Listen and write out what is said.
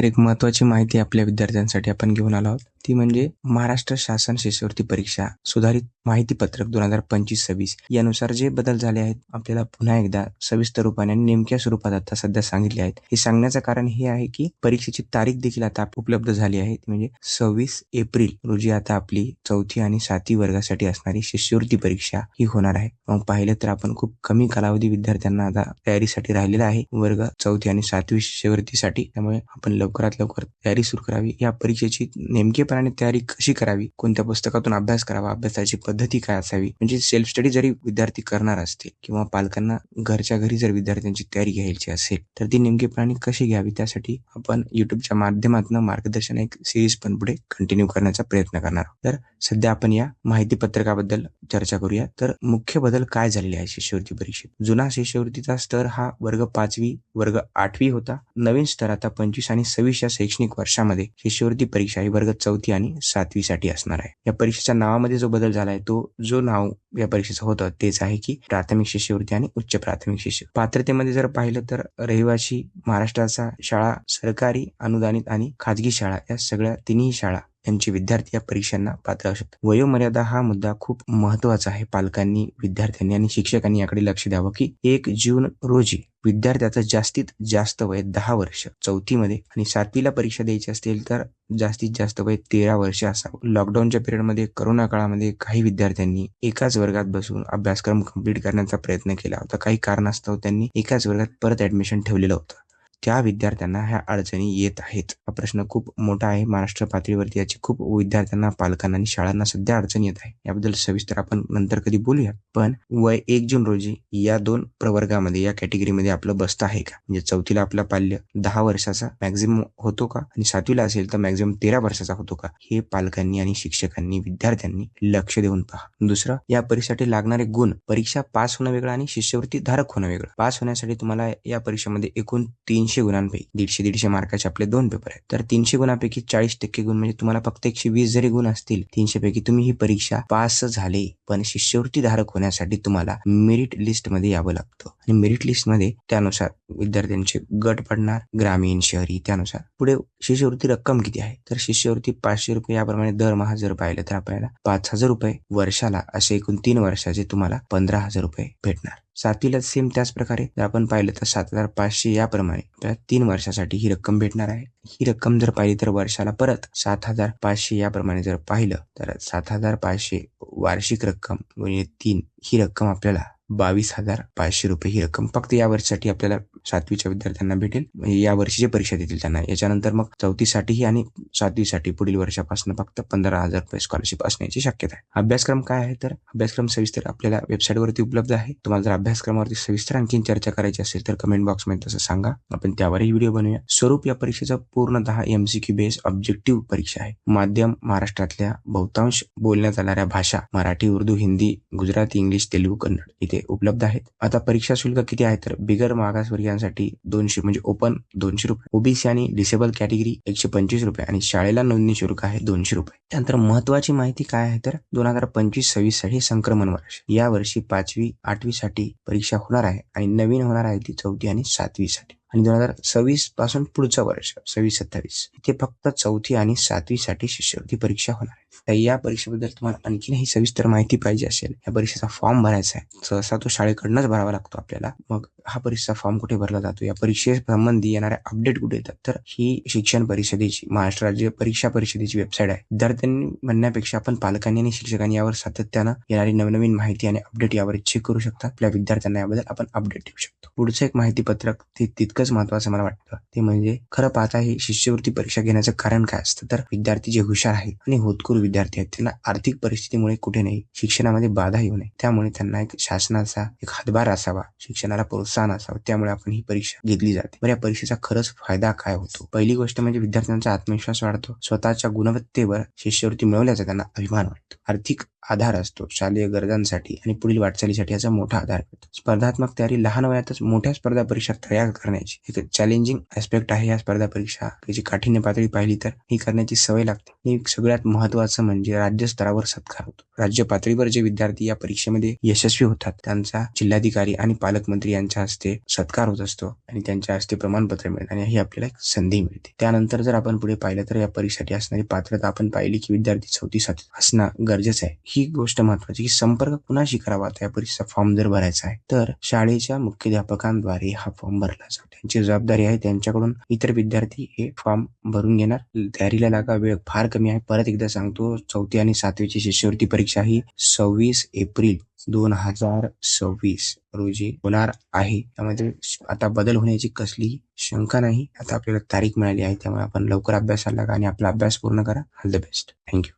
एक महत्वाची माहिती आपल्या विद्यार्थ्यांसाठी आपण घेऊन आलो आहोत. ती म्हणजे महाराष्ट्र शासन शिष्यवृत्ती परीक्षा सुधारित माहिती पत्रक दोन हजार पंचवीस सव्वीस यानुसार जे बदल झाले आहेत आपल्याला पुन्हा एकदा सविस्तर रूपाने आणि नेमक्या स्वरूपात आता सध्या सांगितले आहेत. हे सांगण्याचं कारण हे आहे की परीक्षेची तारीख देखील आता उपलब्ध झाली आहे. म्हणजे सव्वीस एप्रिल रोजी आता आपली चौथी आणि सातवी वर्गासाठी असणारी शिष्यवृत्ती परीक्षा ही होणार आहे. मग पाहिलं तर आपण खूप कमी कालावधी विद्यार्थ्यांना आता तयारीसाठी राहिलेला आहे. वर्ग चौथी आणि सातवी शिष्यवृत्तीसाठी. त्यामुळे आपण लवकरात लवकर तयारी सुरू करावी. या परीक्षेची नेमकेपणाने तयारी कशी करावी? कोणत्या पुस्तकातून अभ्यास करावा? अभ्यासाची पद्धती काय असावी? म्हणजे सेल्फ स्टडी जरी विद्यार्थी करणार असतील किंवा पालकांना घरच्या घरी जर विद्यार्थ्यांची तयारी घ्यायची असेल तर ती नेमकेपणाने कशी घ्यावी? त्यासाठी आपण युट्यूबच्या माध्यमातून मार्गदर्शन एक सिरीज पण पुढे कंटिन्यू करण्याचा प्रयत्न करणार तर सध्या आपण या माहिती पत्रकाबद्दल चर्चा करूया. तर मुख्य बदल काय झालेले आहे शिष्यवृत्ती परीक्षेत? जुना शिष्यवृत्तीचा स्तर हा वर्ग पाचवी वर्ग आठवी होता. नवीन स्तर आता पंचवीस आणि सव्वीस या शैक्षणिक वर्षामध्ये शिष्यवृत्ती परीक्षा ही वर्ग चौथी आणि सातवी साठी असणार आहे. या परीक्षेच्या नावामध्ये जो बदल झाला आहे तो जो नाव या परीक्षेचं होतं तेच आहे की प्राथमिक शिष्यवृत्ती आणि उच्च प्राथमिक शिष्य. पात्रतेमध्ये जर पाहिलं तर रहिवासी महाराष्ट्राचा शाळा सरकारी अनुदानित आणि खाजगी शाळा या सगळ्या तिन्ही शाळा यांचे विद्यार्थी या परीक्षांना पात्र असू शकतात. वयोमर्यादा हा मुद्दा खूप महत्त्वाचा आहे. पालकांनी विद्यार्थ्यांनी आणि शिक्षकांनी याकडे लक्ष द्यावं की एक जून रोजी विद्यार्थ्याचं जास्तीत जास्त वय दहा वर्ष. चौथीमध्ये आणि सातवीला परीक्षा द्यायची असतील तर जास्तीत जास्त वय तेरा वर्ष असावं. लॉकडाऊनच्या पिरियडमध्ये करोना काळामध्ये काही विद्यार्थ्यांनी एकाच वर्गात बसून अभ्यासक्रम कंप्लीट करण्याचा प्रयत्न केला होता. काही कारणास्तव त्यांनी एकाच वर्गात परत ऍडमिशन ठेवलेलं होतं. त्या विद्यार्थ्यांना ह्या अडचणी येत आहेत. हा प्रश्न खूप मोठा आहे. महाराष्ट्र पातळीवरती याची खूप विद्यार्थ्यांना पालकांना आणि शाळांना सध्या अडचण येत आहे. याबद्दल सविस्तर आपण नंतर कधी बोलूया पण वय एक जून रोजी या दोन प्रवर्गामध्ये या कॅटेगरीमध्ये आपलं बसत आहे का? म्हणजे चौथीला आपला पाल्य दहा वर्षाचा मॅक्झिमम होतो का? आणि सातवीला असेल तर मॅक्झिमम तेरा वर्षाचा होतो का? हे पालकांनी आणि शिक्षकांनी विद्यार्थ्यांनी लक्ष देऊन पहा. दुसरं या परीक्षेसाठी लागणारे गुण परीक्षा पास होणं वेगळं आणि शिष्यवृत्ती धारक होणं वेगळं. पास होण्यासाठी तुम्हाला या परीक्षेमध्ये एकूण तीन तीनशे गुणांपैकी दीडशे दीडशे मार्काचे आपले दोन पेपर आहेत. तर तीनशे गुणांपैकी चाळीस टक्के गुण म्हणजे तुम्हाला फक्त एकशे वीस जरी गुण असतील तीनशे पैकी तुम्ही ही परीक्षा पास झाले पण शिष्यवृत्ती धारक होण्यासाठी तुम्हाला मेरिट लिस्टमध्ये यावं लागतं. आणि मेरिट लिस्टमध्ये त्यानुसार विद्यार्थ्यांचे गट पडणार ग्रामीण शहरी त्यानुसार. पुढे शिष्यवृत्ती रक्कम किती आहे? तर शिष्यवृत्ती पाचशे रुपये याप्रमाणे दरमहा जर पाहिलं तर आपल्याला पाच हजार रुपये वर्षाला असे एकूण तीन वर्षाचे तुम्हाला पंधरा हजार रुपये भेटणार. सातवीला सेम त्याच प्रकारे. जर आपण पाहिलं तर सात हजार पाचशे याप्रमाणे. आपल्याला तीन वर्षासाठी ही रक्कम भेटणार आहे. ही रक्कम जर पाहिली तर वर्षाला परत सात हजार पाचशे याप्रमाणे जर पाहिलं तर सात हजार पाचशे वार्षिक रक्कम गुणिले तीन ही रक्कम आपल्याला बावीस हजार पाचशे रुपये ही रक्कम फक्त या वर्षासाठी आपल्याला सातवीच्या विद्यार्थ्यांना भेटेल. या वर्षीची परीक्षा देतील त्यांना. याच्यानंतर मग चौथीसाठीही आणि सातवीसाठी पुढील वर्षापासून फक्त पंधरा हजार रुपये स्कॉलरशिप असण्याची शक्यता आहे. अभ्यासक्रम काय आहे तर अभ्यासक्रम सविस्तर आपल्याला वेबसाईटवरती उपलब्ध आहे. तुम्हाला जर अभ्यासक्रमावरती सविस्तर आणखी चर्चा करायची असेल तर कमेंट बॉक्समध्ये तसं सांगा. आपण त्यावरही व्हिडिओ बनवूया. स्वरूप या परीक्षेचा पूर्णतः एमसीक्यू बेस ऑब्जेक्टिव्ह परीक्षा आहे. माध्यम महाराष्ट्रातल्या बहुतांश बोलण्यात येणाऱ्या भाषा मराठी उर्दू हिंदी गुजराती इंग्लिश तेलुगू कन्नड. इथे उपलब्ध आहेत. आता परीक्षा शुल्क किती आहे तर बिगर मागासवर्गीयांसाठी दोनशे म्हणजे ओपन दोनशे रुपये. ओबीसी आणि डिसेबल कॅटेगरी एकशे पंचवीस रुपये आणि शाळेला नोंदणी शुल्क आहे दोनशे रुपये. त्यानंतर महत्वाची माहिती काय आहे तर दोन हजार पंचवीस सव्वीससाठी संक्रमण वर्ष. या वर्षी पाचवी आठवी साठी परीक्षा होणार आहे आणि नवीन होणार आहे ती चौथी आणि सातवी साठी. आणि दोन हजार सव्वीसपासून पुढचं वर्ष सव्वीस सत्तावीस. इथे फक्त चौथी आणि सातवी साठी शिष्यवृत्ती परीक्षा होणार आहे. तर या परीक्षेबद्दल तुम्हाला आणखीनही सविस्तर माहिती पाहिजे असेल या परीक्षेचा फॉर्म भरायचा आहे. सहसा तो शाळेकडनंच भरावा लागतो आपल्याला. मग हा परीक्षेचा फॉर्म कुठे भरला जातो? या परीक्षेसंबंधी येणाऱ्या अपडेट कुठे येतात? तर ही शिक्षण परिषदेची महाराष्ट्र राज्य परीक्षा परिषदेची वेबसाईट आहे. विद्यार्थ्यांनी म्हणण्यापेक्षा आपण पालकांनी आणि शिक्षकांनी यावर सातत्यानं येणारी नवनवीन माहिती आणि अपडेट यावर चेक करू शकता. आपल्या विद्यार्थ्यांना याबद्दल आपण अपडेट देऊ शकतो. पुढचं एक माहिती पत्रक ते तितकंच महत्वाचं मला वाटतं. ते म्हणजे खरं पाहता ही शिष्यवृत्ती परीक्षा घेण्याचं कारण काय असतं? तर विद्यार्थी जे हुशार आहेत आणि होतकूर विद्यार्थी आहेत त्यांना आर्थिक परिस्थितीमुळे कुठे नाही शिक्षणामध्ये बाधा येऊ नये. त्यामुळे त्यांना एक शासनाचा एक हातभार असावा शिक्षणाला प्रोत्साहन असावं. त्यामुळे आपण ही परीक्षा घेतली जाते. या परीक्षेचा खरंच फायदा काय होतो? पहिली गोष्ट म्हणजे विद्यार्थ्यांचा आत्मविश्वास वाढतो. स्वतःच्या गुणवत्तेवर शिष्यवृत्ती मिळवल्याचा त्यांना अभिमान वाटतो. आर्थिक आधार असतो शालेय गरजांसाठी आणि पुढील वाटचालीसाठी याचा मोठा आधार मिळतो. स्पर्धात्मक तयारी लहान वयातच मोठ्या स्पर्धा परीक्षा तयार करण्याची एक चॅलेंजिंग ऍस्पेक्ट आहे या स्पर्धा परीक्षा. याची काठिण्य पातळी पाहिली तर ही करण्याची सवय लागते. ही सगळ्यात महत्वाचं म्हणजे राज्य स्तरावर सत्कार होतो. राज्य पातळीवर जे विद्यार्थी या परीक्षेमध्ये यशस्वी होतात त्यांचा जिल्हाधिकारी आणि पालकमंत्री यांच्या हस्ते सत्कार होत असतो आणि त्यांच्या हस्ते प्रमाणपत्र मिळते आणि ही आपल्याला एक संधी मिळते. त्यानंतर जर आपण पुढे पाहिलं तर या परीक्षेसाठी असणारी पात्रता आपण पाहिली की विद्यार्थी चौथी सात असणं गरजेचं आहे. ही गोष्ट महत्वाची की संपर्क कुणाशी करावा त्या परीक्षेचा फॉर्म जर भरायचा आहे तर शाळेच्या मुख्याध्यापकांद्वारे हा फॉर्म भरला जातो. त्यांची जबाबदारी आहे त्यांच्याकडून इतर विद्यार्थी हे फॉर्म भरून घेणार. तयारीला लागा वेळ फार कमी आहे. परत एकदा सांगतो चौथी आणि सातवीची शिष्यवृत्ती परीक्षा ही सव्वीस एप्रिल दोन हजार सव्वीस रोजी होणार आहे. त्यामध्ये आता बदल होण्याची कसलीही शंका नाही. आता आपल्याला तारीख मिळाली आहे त्यामुळे आपण लवकर अभ्यासाला लागा आणि आपला अभ्यास पूर्ण करा. All the best thank you